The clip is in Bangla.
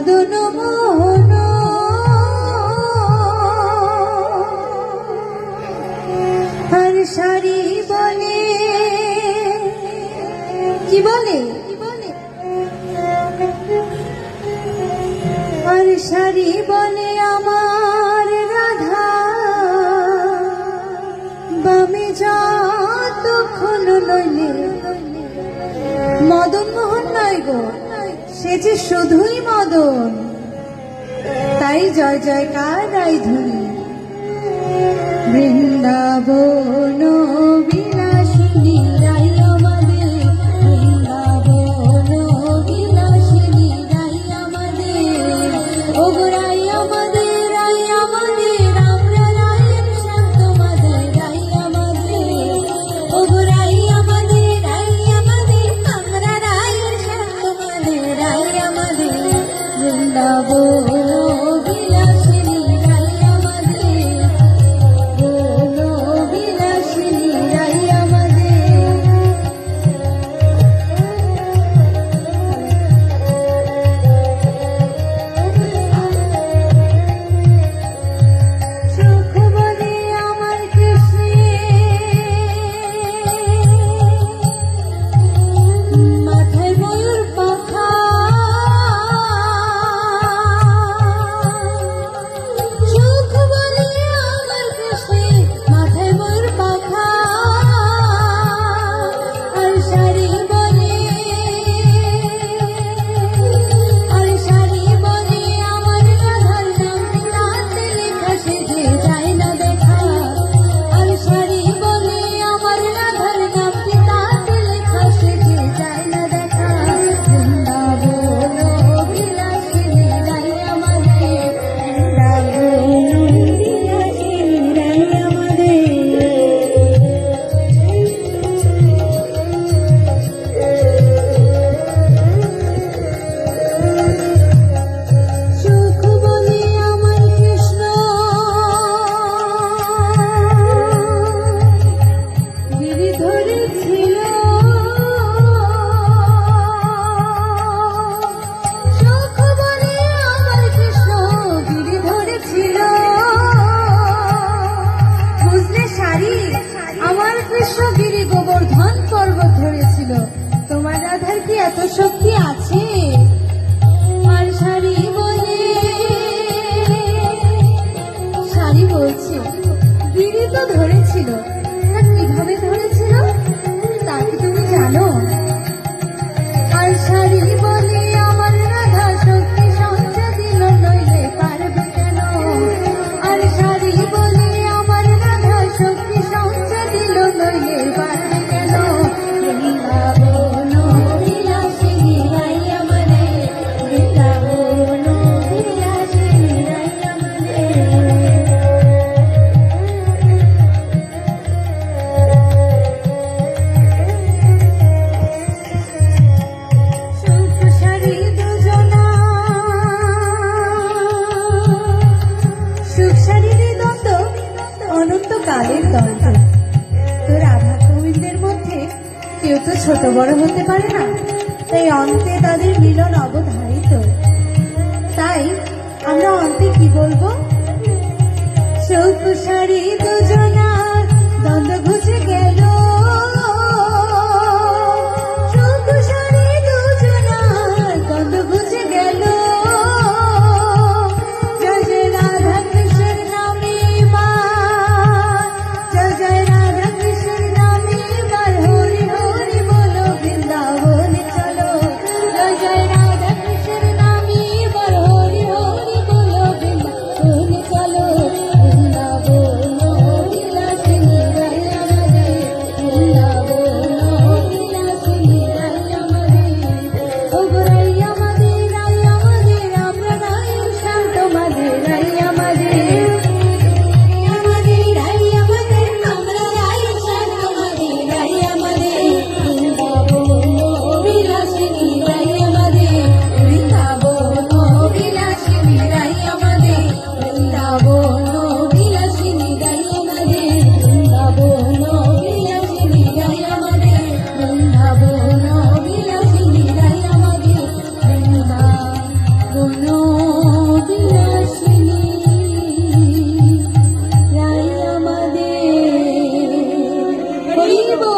মদন মোহন আর শাড়ি বলে। কি বলে? আর শাড়ি বলে আমার রাধা। বামে যতক্ষণ নইলে। মদন মোহন নয় গো। সে যে শুধুই মদন তাই জয় জয় কার গাই ধরি বৃন্দাবন আমাদের বৃন্দাবন। এত শক্তি আছে? আর শাড়ি বলে শাড়ি বলছে দিদি তো ধরেছিল। তো ছোট বড় হতে পারে না। তাই অন্তে তাদের মিলন অবধারিত। তাই আমরা অন্তে কি বলব? চৌকুশারি